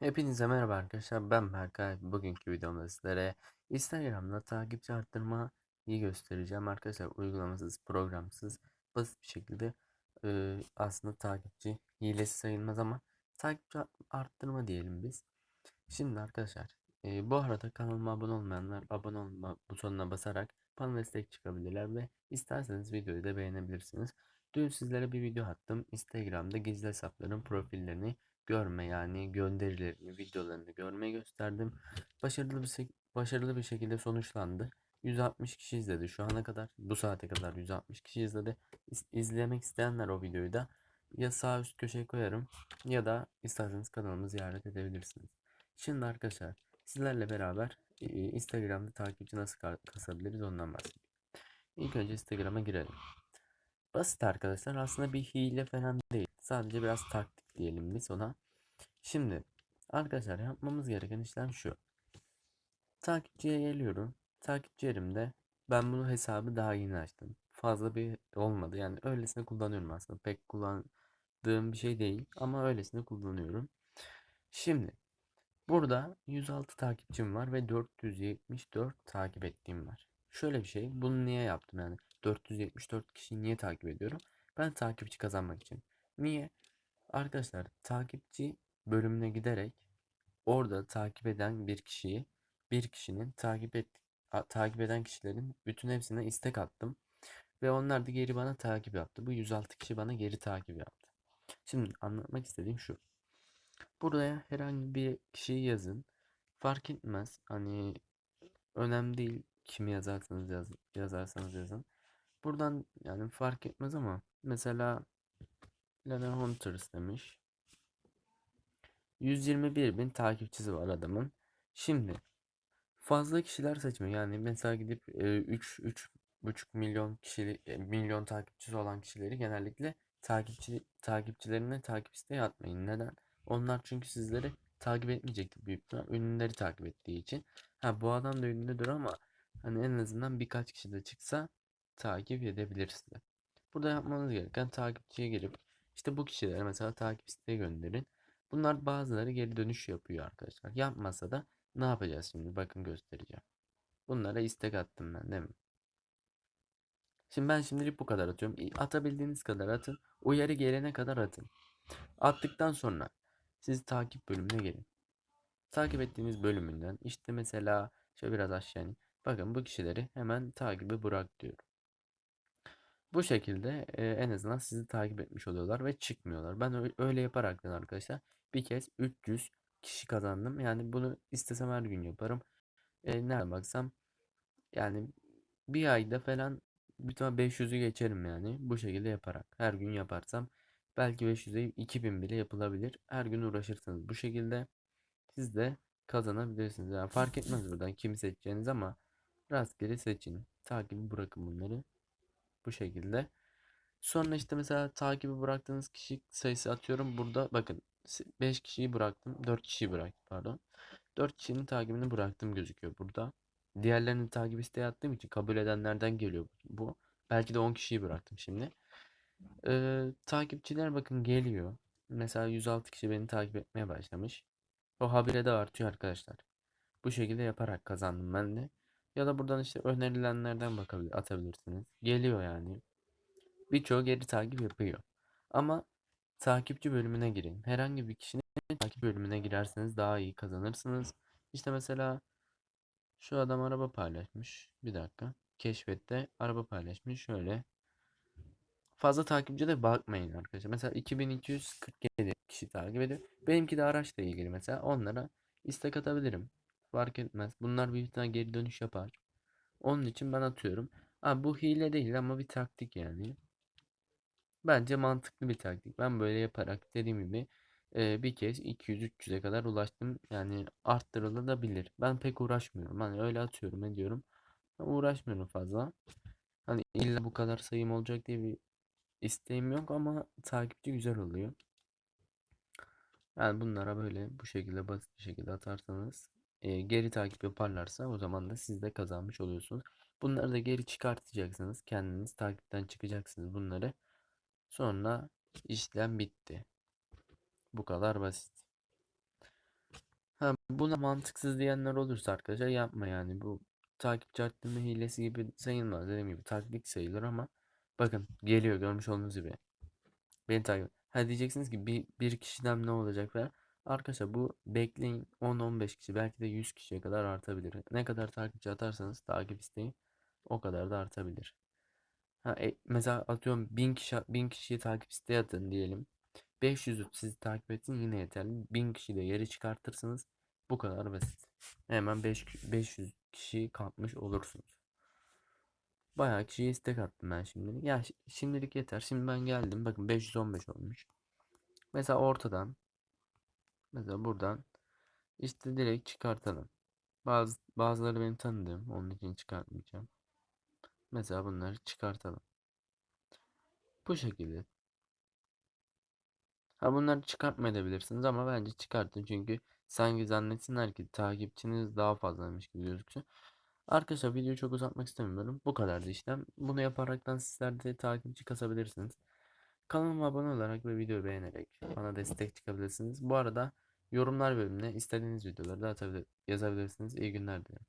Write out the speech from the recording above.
Hepinize merhaba arkadaşlar ben Berkay. Bugünkü videomda sizlere Instagram'da takipçi arttırmayı göstereceğim. Arkadaşlar uygulamasız programsız basit bir şekilde e, aslında takipçi hilesi sayılmaz ama takipçi arttırma diyelim biz. Şimdi arkadaşlar e, bu arada kanalıma abone olmayanlar abone olma butonuna basarak bana destek çıkabilirler ve isterseniz videoyu da beğenebilirsiniz. Dün sizlere bir video attım. Instagram'da gizli hesapların profillerini görme yani gönderilerini, videolarını görmeyi gösterdim. Başarılı bir başarılı bir şekilde sonuçlandı. 160 kişi izledi şu ana kadar. Bu saate kadar 160 kişi izledi. İz- İzlemek isteyenler o videoyu da ya sağ üst köşeye koyarım ya da isterseniz kanalımı ziyaret edebilirsiniz. Şimdi arkadaşlar sizlerle beraber Instagram'da takipçi nasıl ka- kasabiliriz ondan bahsedeyim. İlk önce Instagram'a girelim. Basit arkadaşlar aslında bir hile falan değil. Sadece biraz taktik diyelim biz ona. Şimdi arkadaşlar yapmamız gereken işlem şu. Takipçiye geliyorum. Takipçi yerimde ben bunu hesabı daha yeni açtım. Fazla bir olmadı. Yani öylesine kullanıyorum aslında. Pek kullandığım bir şey değil ama öylesine kullanıyorum. Şimdi burada 106 takipçim var ve 474 takip ettiğim var. Şöyle bir şey. Bunu niye yaptım yani? 474 kişiyi niye takip ediyorum? Ben takipçi kazanmak için. Niye? Arkadaşlar takipçi bölümüne giderek orada takip eden bir kişiyi bir kişinin takip et takip eden kişilerin bütün hepsine istek attım ve onlar da geri bana takip yaptı. Bu 106 kişi bana geri takip yaptı. Şimdi anlatmak istediğim şu. Buraya herhangi bir kişiyi yazın. Fark etmez. Hani önemli değil kimi yazarsanız yaz, yazarsanız yazın. Buradan yani fark etmez ama mesela Lena Hunters demiş. 121 bin takipçisi var adamın. Şimdi fazla kişiler seçmiyor. Yani mesela gidip e, 3 3,5 milyon kişi e, milyon takipçisi olan kişileri genellikle takipçi takipçilerine takip isteği atmayın. Neden? Onlar çünkü sizleri takip etmeyecektir büyük ihtimal. Ünlüleri takip ettiği için. Ha bu adam da ünlüdür ama hani en azından birkaç kişi de çıksa takip edebilir sizi. Burada yapmanız gereken takipçiye girip işte bu kişilere mesela takip isteği gönderin. Bunlar bazıları geri dönüş yapıyor arkadaşlar. Yapmasa da ne yapacağız şimdi? Bakın göstereceğim. Bunlara istek attım ben değil mi? Şimdi ben şimdilik bu kadar atıyorum. Atabildiğiniz kadar atın. Uyarı gelene kadar atın. Attıktan sonra siz takip bölümüne gelin. Takip ettiğiniz bölümünden işte mesela şöyle biraz aşağı in. Bakın bu kişileri hemen takibi bırak diyorum. Bu şekilde e, en azından sizi takip etmiş oluyorlar ve çıkmıyorlar. Ben öyle yaparaktan arkadaşlar bir kez 300 kişi kazandım. Yani bunu istesem her gün yaparım. E, nereden baksam yani bir ayda falan tane 500'ü geçerim yani. Bu şekilde yaparak. Her gün yaparsam belki 500'e 2000 bile yapılabilir. Her gün uğraşırsanız bu şekilde siz de kazanabilirsiniz. Yani fark etmez buradan kimi seçeceğiniz ama rastgele seçin. Takibi bırakın bunları. Bu şekilde. Sonra işte mesela takibi bıraktığınız kişi sayısı atıyorum. Burada bakın 5 kişiyi bıraktım. 4 kişiyi bıraktım pardon. 4 kişinin takibini bıraktım gözüküyor burada. Diğerlerini takip isteği attığım için kabul edenlerden geliyor bu. Belki de 10 kişiyi bıraktım şimdi. Ee, takipçiler bakın geliyor. Mesela 106 kişi beni takip etmeye başlamış. O habire de artıyor arkadaşlar. Bu şekilde yaparak kazandım ben de. Ya da buradan işte önerilenlerden bakabilir, atabilirsiniz. Geliyor yani. Birçoğu geri takip yapıyor. Ama takipçi bölümüne girin. Herhangi bir kişinin takip bölümüne girerseniz daha iyi kazanırsınız. İşte mesela şu adam araba paylaşmış. Bir dakika. Keşfette araba paylaşmış. Şöyle. Fazla takipçi de bakmayın arkadaşlar. Mesela 2247 kişi takip ediyor. Benimki de araçla ilgili mesela. Onlara istek atabilirim. Fark etmez. Bunlar büyük ihtimalle geri dönüş yapar. Onun için ben atıyorum. Ha, bu hile değil ama bir taktik yani. Bence mantıklı bir taktik. Ben böyle yaparak dediğim gibi e, bir kez 200-300'e kadar ulaştım. Yani arttırılabilir. Ben pek uğraşmıyorum. Hani öyle atıyorum ediyorum. Ben uğraşmıyorum fazla. Hani illa bu kadar sayım olacak diye bir isteğim yok ama takipçi güzel oluyor. Yani bunlara böyle bu şekilde basit bir şekilde atarsanız e, geri takip yaparlarsa o zaman da siz de kazanmış oluyorsunuz. Bunları da geri çıkartacaksınız. Kendiniz takipten çıkacaksınız bunları. Sonra işlem bitti. Bu kadar basit. Ha, buna mantıksız diyenler olursa arkadaşlar yapma yani. Bu takipçi arttırma hilesi gibi sayılmaz. Dediğim gibi taktik sayılır ama bakın geliyor görmüş olduğunuz gibi. Beni takip. Ha diyeceksiniz ki bir, bir kişiden ne olacak falan. Arkadaşlar bu bekleyin 10-15 kişi belki de 100 kişiye kadar artabilir. Ne kadar takipçi atarsanız takip isteği o kadar da artabilir. Ha, e, mesela atıyorum 1000 kişi 1000 kişiyi takip isteği atın diyelim. 500'ü sizi takip etsin yine yeterli. 1000 kişiyi de geri çıkartırsınız. Bu kadar basit. Hemen 5, 500 kişi kapmış olursunuz. Bayağı kişiye istek attım ben şimdilik. Ya şi- şimdilik yeter. Şimdi ben geldim. Bakın 515 olmuş. Mesela ortadan mesela buradan işte direkt çıkartalım. Bazı bazıları beni tanıdığım. Onun için çıkartmayacağım. Mesela bunları çıkartalım. Bu şekilde. Ha bunları çıkartmayabilirsiniz ama bence çıkartın çünkü sanki zannetsinler ki takipçiniz daha fazlaymış gibi gözüksün. Arkadaşlar videoyu çok uzatmak istemiyorum. Bu kadardı işlem. Bunu yaparaktan sizler de takipçi kasabilirsiniz. Kanalıma abone olarak ve videoyu beğenerek bana destek çıkabilirsiniz. Bu arada yorumlar bölümüne istediğiniz videoları da atabilir, yazabilirsiniz. İyi günler dilerim.